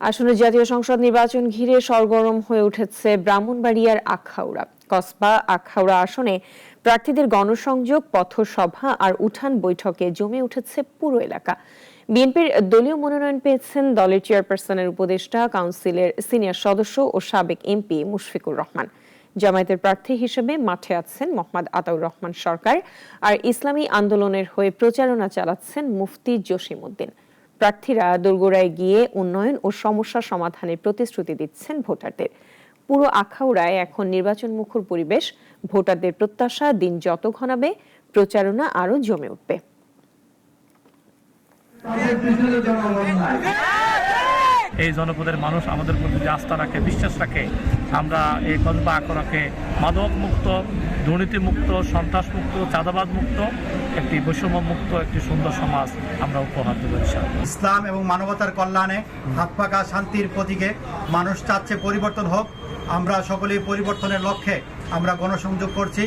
আসন্ন জাতীয় সংসদ নির্বাচন ঘিরে সরগরম হয়ে উঠেছে ব্রাহ্মণবাড়িয়ার আখাউড়া। কসবা আখাউড়া আসনে প্রার্থীদের গণসংযোগ, পথসভা আর উঠান বৈঠকে জমে উঠেছে পুরো এলাকা। বিএনপির দলীয় মনোনয়ন পেয়েছেন দলের চেয়ারপারসনের উপদেষ্টা, কাউন্সিলের সিনিয়র সদস্য ও সাবেক এমপি মুশফিকুর রহমান। জামায়াতের প্রার্থী হিসেবে মাঠে আছেন মোহাম্মদ আতাউর রহমান সরকার আর ইসলামী আন্দোলনের হয়ে প্রচারণা চালাচ্ছেন মুফতি জসিম উদ্দিন প্রার্থীরা দোরগোড়ায় গিয়ে উন্নয়ন ও সমস্যা সমাধানের প্রতিশ্রুতি দিচ্ছেন ভোটারদের। পুরো আখাউড়ায় এখন নির্বাচন মুখর পরিবেশ, ভোটারদের প্রত্যাশা দিন যত ঘনাবে, প্রচারণা আরও জমে উঠবে। এই জনপদের মানুষ আমাদের প্রতি যে আস্থা রাখে, বিশ্বাস রাখে, আমরা এই কসবা আকরাকে মাদক মুক্ত দুর্নীতি মুক্ত সন্ত্রাস মুক্ত চাঁদাবাদ মুক্ত একটি বৈষম্য মুক্ত একটি সুন্দর সমাজ আমরা উপহার দেবো। ইসলাম এবং মানবতার কল্যাণে হাত পাকা শান্তির প্রতীকে মানুষ চাচ্ছে পরিবর্তন হোক আমরা সকলেই পরিবর্তনের লক্ষ্যে আমরা গণসংযোগ করছি